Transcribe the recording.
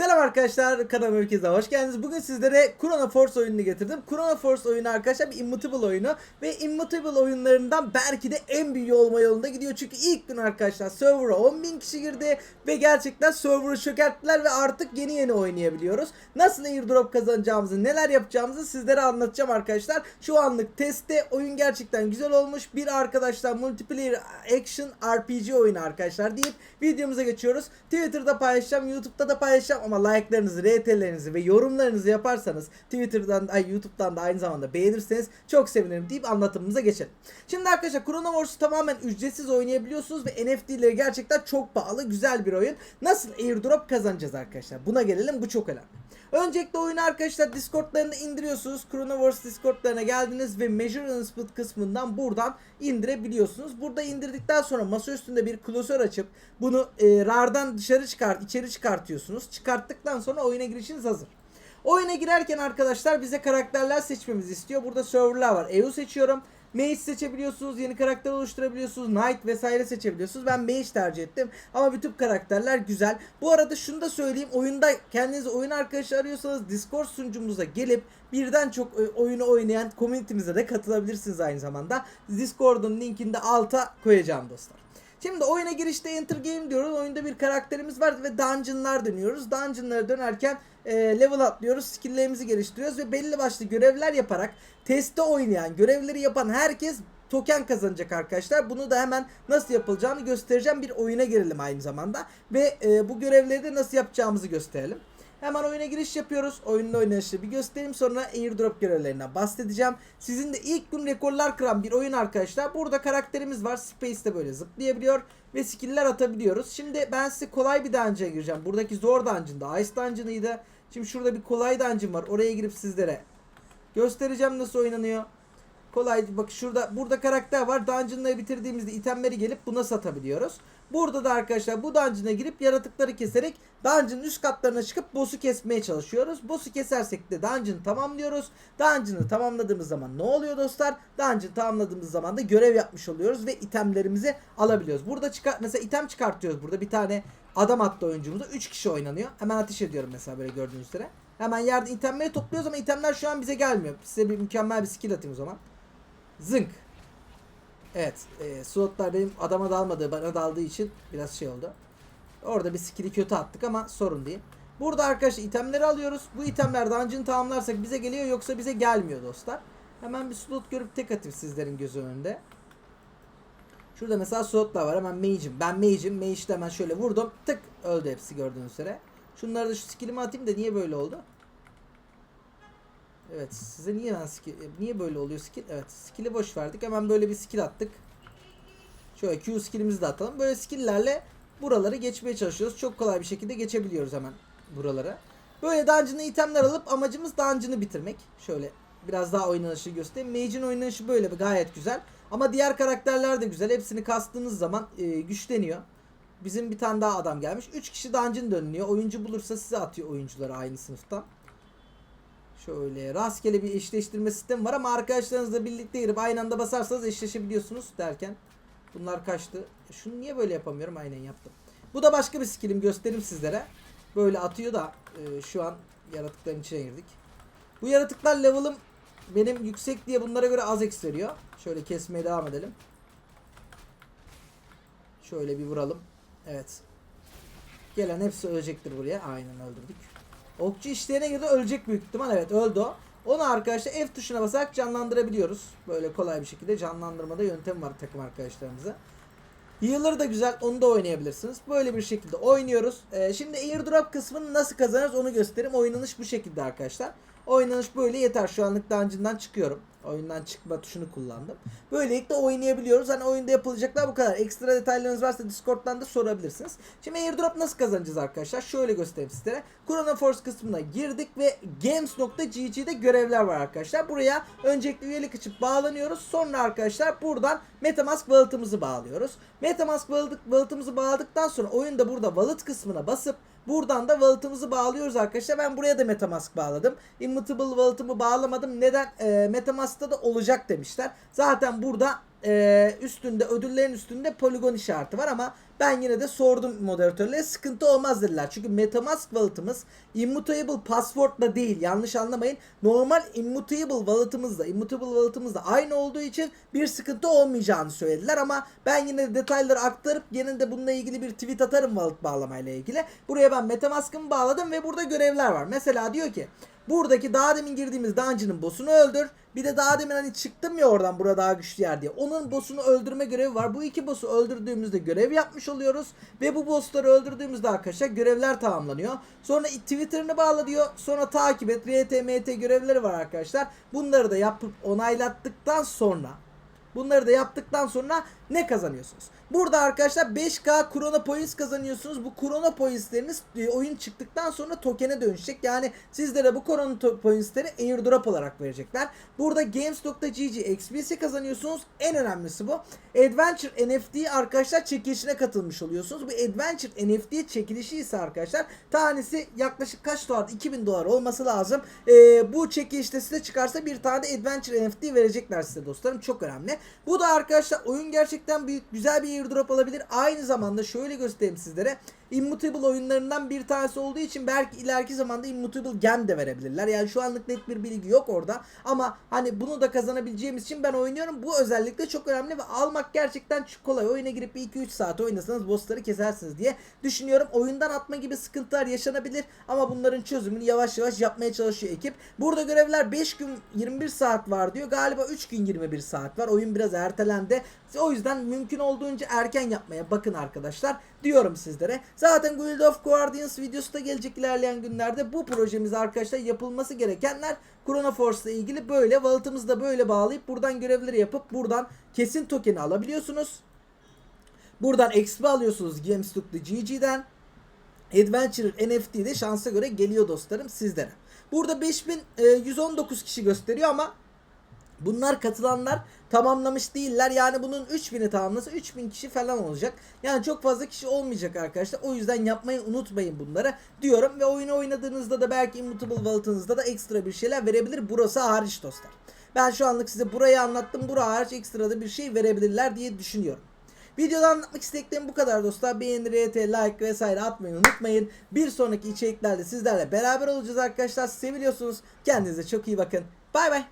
Selam arkadaşlar kanalıma herkese hoş geldiniz. Bugün sizlere Chrono Force oyununu getirdim. Chrono Force oyunu arkadaşlar bir Immutable oyunu ve Immutable oyunlarından belki de en büyüğü olma yolunda gidiyor. Çünkü ilk gün arkadaşlar server'a 10.000 kişi girdi ve gerçekten server'ı çökerttiler ve artık yeni yeni oynayabiliyoruz. Nasıl airdrop kazanacağımızı, neler yapacağımızı sizlere anlatacağım arkadaşlar. Şu anlık testte oyun gerçekten güzel olmuş. Bir arkadaşlar multiplayer action RPG oyunu arkadaşlar deyip videomuza geçiyoruz. Twitter'da paylaşacağım, YouTube'da da paylaşacağım ama like'larınızı, RT'lerinizi ve yorumlarınızı yaparsanız Twitter'dan, ay YouTube'dan da aynı zamanda beğenirseniz çok sevinirim deyip anlatımımıza geçelim. Şimdi arkadaşlar Chrono Wars'u tamamen ücretsiz oynayabiliyorsunuz ve NFT'leri gerçekten çok pahalı, güzel bir oyun. Nasıl airdrop kazanacağız arkadaşlar? Buna gelelim, bu çok önemli. Öncelikle oyunu arkadaşlar Discord'larında indiriyorsunuz. Chrono Wars Discord'larına geldiniz ve Measure Split kısmından buradan indirebiliyorsunuz. Burada indirdikten sonra masa üstünde bir klasör açıp bunu e, RAR'dan dışarı çıkart, içeri çıkartıyorsunuz. Çıkarttıktan sonra oyuna girişiniz hazır. Oyuna girerken arkadaşlar bize karakterler seçmemizi istiyor. Burada serverlar var. EU seçiyorum. Mage seçebiliyorsunuz, yeni karakter oluşturabiliyorsunuz, Knight vesaire seçebiliyorsunuz. Ben Mage tercih ettim ama bütün karakterler güzel. Bu arada şunu da söyleyeyim, oyunda kendiniz oyun arkadaşı arıyorsanız Discord sunucumuza gelip birden çok e, oyunu oynayan community'mize de katılabilirsiniz aynı zamanda. Discord'un linkini de alta koyacağım dostlar. Şimdi oyuna girişte enter game diyoruz. Oyunda bir karakterimiz var ve dungeonlar dönüyoruz. Dungeonlara dönerken e, level atlıyoruz. Skill'lerimizi geliştiriyoruz ve belli başlı görevler yaparak testte oynayan, görevleri yapan herkes token kazanacak arkadaşlar. Bunu da hemen nasıl yapılacağını göstereceğim. Bir oyuna girelim aynı zamanda ve e, bu görevleri de nasıl yapacağımızı gösterelim. Hemen oyuna giriş yapıyoruz. Oyunun oynanışı bir göstereyim sonra airdrop görevlerinden bahsedeceğim. Sizin de ilk gün rekorlar kıran bir oyun arkadaşlar. Burada karakterimiz var. Space'de böyle zıplayabiliyor ve skill'ler atabiliyoruz. Şimdi ben size kolay bir dungeon'a gireceğim. Buradaki zor dungeon'da Ice Dungeon'ıydı. Şimdi şurada bir kolay dungeon var. Oraya girip sizlere göstereceğim nasıl oynanıyor. Kolay bak şurada burada karakter var. Dungeon'ları bitirdiğimizde itemleri gelip buna satabiliyoruz. Burada da arkadaşlar bu dungeon'a girip yaratıkları keserek dungeon'ın üst katlarına çıkıp boss'u kesmeye çalışıyoruz. Boss'u kesersek de dungeon'ı tamamlıyoruz. Dungeon'ı tamamladığımız zaman ne oluyor dostlar? Dungeon tamamladığımız zaman da görev yapmış oluyoruz ve itemlerimizi alabiliyoruz. Burada çıkar mesela item çıkartıyoruz. Burada bir tane adam attı oyuncumuza. 3 kişi oynanıyor. Hemen ateş ediyorum mesela böyle gördüğünüz üzere. Hemen yerde itemleri topluyoruz ama itemler şu an bize gelmiyor. Size bir mükemmel bir skill atayım o zaman. Zınk. Evet. E, slotlar benim adama dalmadığı bana daldığı için biraz şey oldu. Orada bir skill'i kötü attık ama sorun değil. Burada arkadaşlar itemleri alıyoruz. Bu itemler dungeon tamamlarsak bize geliyor yoksa bize gelmiyor dostlar. Hemen bir slot görüp tek atayım sizlerin gözü önünde. Şurada mesela slotlar var. Hemen mage'im. Ben mage'im. Mage'de hemen şöyle vurdum. Tık öldü hepsi gördüğünüz üzere. Şunları da şu skill'imi atayım da niye böyle oldu? Evet size niye ben skill, niye böyle oluyor skill? Evet skill'i boş verdik. Hemen böyle bir skill attık. Şöyle Q skill'imizi de atalım. Böyle skill'lerle buraları geçmeye çalışıyoruz. Çok kolay bir şekilde geçebiliyoruz hemen buralara. Böyle dungeon'ı itemler alıp amacımız dungeon'ı bitirmek. Şöyle biraz daha oynanışı göstereyim. Mage'in oynanışı böyle gayet güzel. Ama diğer karakterler de güzel. Hepsini kastığınız zaman e, güçleniyor. Bizim bir tane daha adam gelmiş. 3 kişi dungeon dönüyor. Oyuncu bulursa size atıyor oyuncuları aynı sınıftan. Şöyle rastgele bir eşleştirme sistemi var ama arkadaşlarınızla birlikte girip aynı anda basarsanız eşleşebiliyorsunuz derken bunlar kaçtı. Şunu niye böyle yapamıyorum? Aynen yaptım. Bu da başka bir skillim göstereyim sizlere. Böyle atıyor da e, şu an yaratıkların içine girdik. Bu yaratıklar level'ım benim yüksek diye bunlara göre az eks veriyor. Şöyle kesmeye devam edelim. Şöyle bir vuralım. Evet. Gelen hepsi ölecektir buraya. Aynen öldürdük. Okçu işlerine girdi ölecek büyük ihtimal. Evet öldü o. Onu arkadaşlar F tuşuna basarak canlandırabiliyoruz. Böyle kolay bir şekilde canlandırmada yöntem var takım arkadaşlarımıza. Healer da güzel. Onu da oynayabilirsiniz. Böyle bir şekilde oynuyoruz. Ee, şimdi airdrop kısmını nasıl kazanırız onu göstereyim. Oynanış bu şekilde arkadaşlar. Oynanış böyle yeter. Şu anlık dungeon'dan çıkıyorum. Oyundan çıkma tuşunu kullandım. Böylelikle oynayabiliyoruz. Hani oyunda yapılacaklar bu kadar. Ekstra detaylarınız varsa Discord'dan da sorabilirsiniz. Şimdi airdrop nasıl kazanacağız arkadaşlar? Şöyle göstereyim sizlere. Chrono Force kısmına girdik ve games.gg'de görevler var arkadaşlar. Buraya öncelikle üyelik açıp bağlanıyoruz. Sonra arkadaşlar buradan Metamask wallet'ımızı bağlıyoruz. Metamask wallet'ımızı bağladıktan sonra oyunda burada wallet kısmına basıp Buradan da wallet'ımızı bağlıyoruz arkadaşlar. Ben buraya da Metamask bağladım. Immutable wallet'ımı bağlamadım. Neden? E, Metamask'ta da olacak demişler. Zaten burada e, üstünde ödüllerin üstünde poligon işareti var ama ben yine de sordum moderatörlere sıkıntı olmaz dediler. Çünkü Metamask wallet'ımız immutable password'la değil yanlış anlamayın. Normal immutable wallet'ımızla immutable wallet'ımızla aynı olduğu için bir sıkıntı olmayacağını söylediler ama ben yine de detayları aktarıp yine de bununla ilgili bir tweet atarım wallet bağlamayla ilgili. Buraya ben Metamask'ımı bağladım ve burada görevler var. Mesela diyor ki Buradaki daha demin girdiğimiz dungeon'ın boss'unu öldür. Bir de daha demin hani çıktım ya oradan burada daha güçlü yer diye. Onun boss'unu öldürme görevi var. Bu iki boss'u öldürdüğümüzde görev yapmış oluyoruz. Ve bu boss'ları öldürdüğümüzde arkadaşlar görevler tamamlanıyor. Sonra Twitter'ını bağla diyor. Sonra takip et. RTMT görevleri var arkadaşlar. Bunları da yapıp onaylattıktan sonra Bunları da yaptıktan sonra ne kazanıyorsunuz? Burada arkadaşlar 5K Corona Points kazanıyorsunuz. Bu Corona Points'leriniz e, oyun çıktıktan sonra token'e dönüşecek. Yani sizlere bu Corona Points'leri airdrop olarak verecekler. Burada Games.gg XP'si kazanıyorsunuz. En önemlisi bu. Adventure NFT arkadaşlar çekilişine katılmış oluyorsunuz. Bu Adventure NFT çekilişi ise arkadaşlar tanesi yaklaşık kaç dolar? 2000 dolar olması lazım. Ee, bu çekilişte size çıkarsa bir tane de Adventure NFT verecekler size dostlarım. Çok önemli. Bu da arkadaşlar oyun gerçekten büyük güzel bir airdrop olabilir. Aynı zamanda şöyle göstereyim sizlere. Immutable oyunlarından bir tanesi olduğu için belki ileriki zamanda Immutable Gem de verebilirler. Yani şu anlık net bir bilgi yok orada. Ama hani bunu da kazanabileceğimiz için ben oynuyorum. Bu özellikle çok önemli ve almak gerçekten çok kolay. Oyuna girip bir 2-3 saat oynasanız bossları kesersiniz diye düşünüyorum. Oyundan atma gibi sıkıntılar yaşanabilir ama bunların çözümünü yavaş yavaş yapmaya çalışıyor ekip. Burada görevler 5 gün 21 saat var diyor. Galiba 3 gün 21 saat var. Oyun biraz ertelendi. O yüzden mümkün olduğunca erken yapmaya bakın arkadaşlar diyorum sizlere. Zaten Guild of Guardians videosu da gelecek ilerleyen günlerde. Bu projemiz arkadaşlar yapılması gerekenler Corona Force ile ilgili böyle wallet'ımızı da böyle bağlayıp buradan görevleri yapıp buradan kesin token'i alabiliyorsunuz. Buradan XP alıyorsunuz Games.GG'den. Adventure NFT de şansa göre geliyor dostlarım sizlere. Burada 5119 kişi gösteriyor ama Bunlar katılanlar tamamlamış değiller. Yani bunun 3000'i tamamlasa 3000 kişi falan olacak. Yani çok fazla kişi olmayacak arkadaşlar. O yüzden yapmayı unutmayın bunları diyorum. Ve oyunu oynadığınızda da belki Immutable Wallet'ınızda da ekstra bir şeyler verebilir. Burası hariç dostlar. Ben şu anlık size burayı anlattım. Bura hariç ekstra da bir şey verebilirler diye düşünüyorum. Videoda anlatmak istediklerim bu kadar dostlar. Beğeni, RT, like vesaire atmayı unutmayın. Bir sonraki içeriklerde sizlerle beraber olacağız arkadaşlar. Seviliyorsunuz. Kendinize çok iyi bakın. Bay bay.